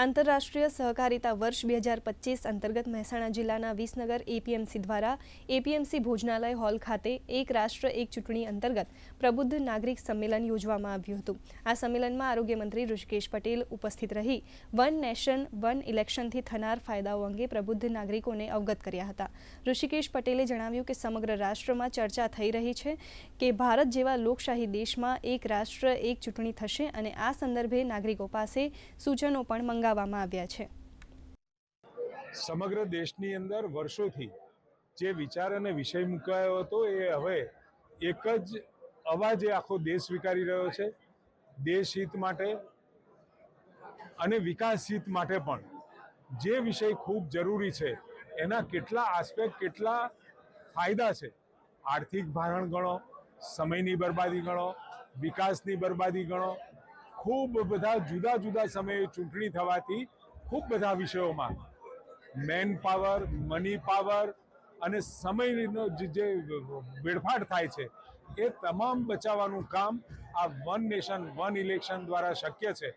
આંતરરાષ્ટ્રીય સહકારિતા વર્ષ બે હજાર પચીસ અંતર્ગત મહેસાણા જિલ્લાના વિસનગર એપીએમસી દ્વારા એપીએમસી ભોજનાલય હોલ ખાતે એક રાષ્ટ્ર, એક ચૂંટણી અંતર્ગત પ્રબુદ્ધ નાગરિક સંમેલન યોજવામાં આવ્યું હતું. આ સંમેલનમાં આરોગ્યમંત્રી ઋષિકેશ પટેલ ઉપસ્થિત રહી, વન નેશન, વન ઇલેક્શનથી થનાર ફાયદાઓ અંગે પ્રબુદ્ધ નાગરિકોને અવગત કર્યા હતા. ઋષિકેશ પટેલે જણાવ્યું કે સમગ્ર રાષ્ટ્રમાં ચર્ચા થઈ રહી છે કે ભારત જેવા લોકશાહી દેશમાં એક રાષ્ટ્ર, એક ચૂંટણી થશે અને આ સંદર્ભે નાગરિકો પાસે સૂચનો પણ મંગાવવામાં આવ્યા છે. સમગ્ર દેશની અંદર વર્ષોથી જે વિચાર અને વિષય મુકાયો હતો એ હવે એક જ અવાજે આખો દેશ સ્વીકારી રહ્યો છે. દેશ હિત માટે અને વિકાસ હિત માટે પણ જે વિષય ખૂબ જરૂરી છે એના કેટલા આસ્પેક્ટ કેટલા ફાયદા છે. આર્થિક ભારણ ગણો, સમયની બરબાદી ગણો, વિકાસની બરબાદી ગણો ખૂબ બધા જુદા જુદા સમયે ચૂંટણી થવાથી ખૂબ બધા વિષયોમાં મેન પાવર, મની પાવર અને સમયનો જે વેડફાટ થાય છે, એ તમામ બચાવવાનું કામ આ વન નેશન, વન ઇલેક્શન દ્વારા શક્ય છે.